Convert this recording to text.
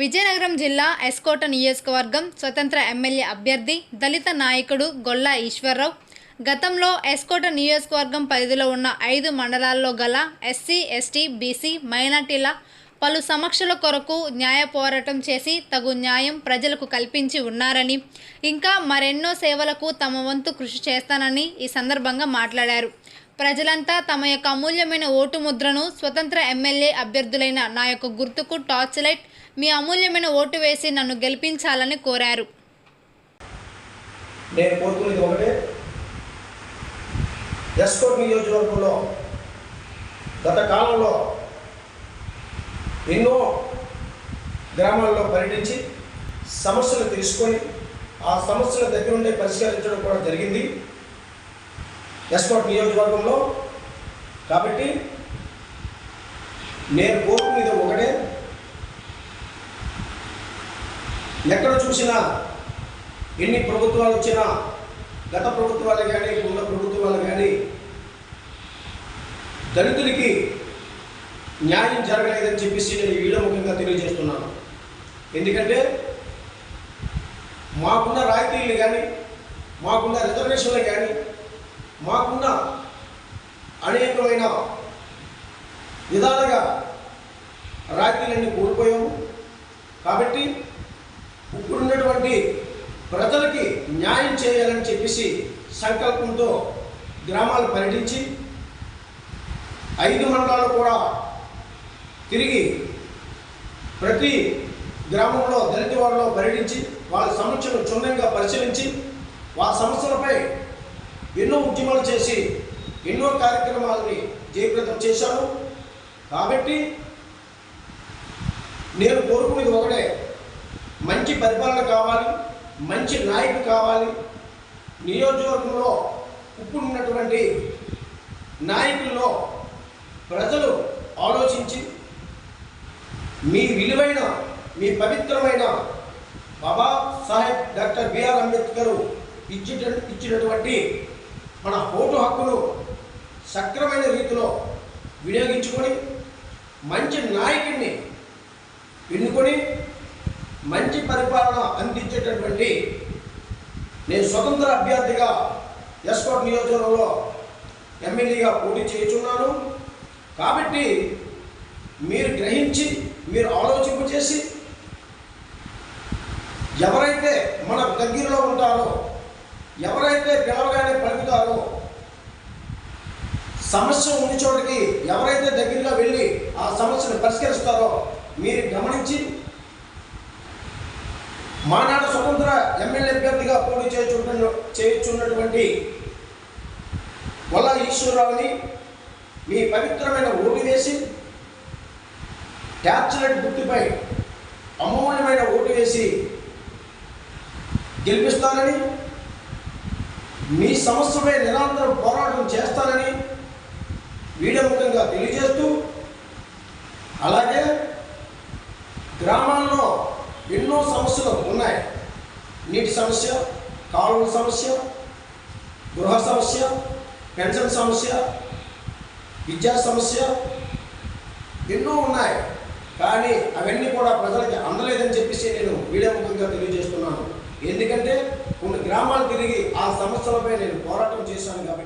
విజయనగరం జిల్లా ఎస్కోట నియోజకవర్గం స్వతంత్ర ఎమ్మెల్యే అభ్యర్థి దళిత నాయకుడు గొల్లా ఈశ్వరరావు. గతంలో ఎస్కోట నియోజకవర్గం పరిధిలో ఉన్న ఐదు మండలాల్లో గల ఎస్సీ ఎస్టీ బీసీ మైనార్టీల పలు సమక్షల కొరకు న్యాయ పోరాటం చేసి తగు న్యాయం ప్రజలకు కల్పించి ఉన్నారని ఇంకా మరెన్నో సేవలకు తమ వంతు కృషి చేస్తానని ఈ సందర్భంగా మాట్లాడారు. ప్రజలంతా తమ యొక్క అమూల్యమైన ఓటు ముద్రను స్వతంత్ర ఎమ్మెల్యే అభ్యర్థులైన నా యొక్క గుర్తుకు టార్చ్ లైట్ మీ అమూల్యమైన ఓటు వేసి నన్ను గెలిపించాలని కోరారు. నేను కోరుకునేది ఒకటే ఎస్కోట్ నియోజకవర్గంలో గత కాలంలో ఎన్నో గ్రామాల్లో పర్యటించి సమస్యలు తెలుసుకొని ఆ సమస్యల దగ్గరుండే పరిష్కరించడం కూడా జరిగింది. ఎస్కోట్ నియోజకవర్గంలో కాబట్టి నేను కోరుకునేది ఒకటే ఎక్కడ చూసినా ఎన్ని ప్రభుత్వాలు వచ్చినా గత ప్రభుత్వాలు కానీ ఉన్న ప్రభుత్వాలు కానీ దళితులకి న్యాయం జరగలేదని చెప్పేసి నేను ఈ వీడియో ముఖ్యంగా తెలియజేస్తున్నాను. ఎందుకంటే మాకున్న రాయితీలు కానీ మాకున్న రిజర్వేషన్లు కానీ మాకున్న అనేకమైన విధాలుగా రాయితీలన్నీ కోల్పోయాము. కాబట్టి ఇప్పుడున్నటువంటి ప్రజలకి న్యాయం చేయాలని చెప్పేసి సంకల్పంతో గ్రామాలు పర్యటించి ఐదు మండలాలు కూడా తిరిగి ప్రతి గ్రామంలో దళిత వాళ్ళలో పర్యటించి వాళ్ళ సమస్యను క్షుణ్ణంగా పరిశీలించి వాళ్ళ సమస్యలపై ఎన్నో ఉద్యమాలు చేసి ఎన్నో కార్యక్రమాలని జయప్రదం చేశాను కాబట్టి నేను కోరుకునేది ఒకటే మంచి పరిపాలన కావాలి మంచి నాయకుడు కావాలి. నియోజకవర్గంలో ఇప్పుడు ఉన్నటువంటి నాయకుల్లో ప్రజలు ఆలోచించి మీ విలువైన మీ పవిత్రమైన Baba Saheb doctor B R Ambedkar ఇచ్చిన ఇచ్చినటువంటి మన ఓటు హక్కును సక్రమైన రీతిలో వినియోగించుకొని మంచి నాయకుడిని ఎన్నుకొని మంచి పరిపాలన అందించేటటువంటి నేను స్వతంత్ర అభ్యర్థిగా ఎస్కోట్ నియోజకవర్గంలో ఎమ్మెల్యేగా పోటీ చేయుచున్నాను కాబట్టి మీరు గ్రహించి మీరు ఆలోచింపు చేసి ఎవరైతే మన దగ్గరలో ఉంటారో ఎవరైతే పిలవగానే పలుకుతారో సమస్య ఉన్న చోటికి ఎవరైతే దగ్గరగా వెళ్ళి ఆ సమస్యను పరిష్కరిస్తారో మీరు గమనించి మానాడ స్వతంత్ర ఎమ్మెల్యే అభ్యర్థిగా పోటీ చేయుచున్న చేయుచున్నటువంటి వల్ల ఈశ్వరరావుని మీ పవిత్రమైన ఓటు వేసి ట్యాబ్లెట్ గుర్తుపై అమూల్యమైన ఓటు వేసి గెలిపిస్తానని మీ సమస్యపై నిరంతరం పోరాటం చేస్తానని వీడియోముఖంగా తెలియజేస్తూ అలాగే గ్రామాల్లో ఎన్నో సమస్యలు ఉన్నాయి. నీటి సమస్య కాలువల సమస్య గృహ సమస్య పెన్షన్ సమస్య విద్యా సమస్య ఎన్నో ఉన్నాయి. కానీ అవన్నీ కూడా ప్రజలకి అందలేదని చెప్పేసి నేను వీడియో ముఖ్యంగా తెలియజేస్తున్నాను. ఎందుకంటే కొన్ని గ్రామాలు తిరిగి ఆ సమస్యలపై నేను పోరాటం చేశాను కాబట్టి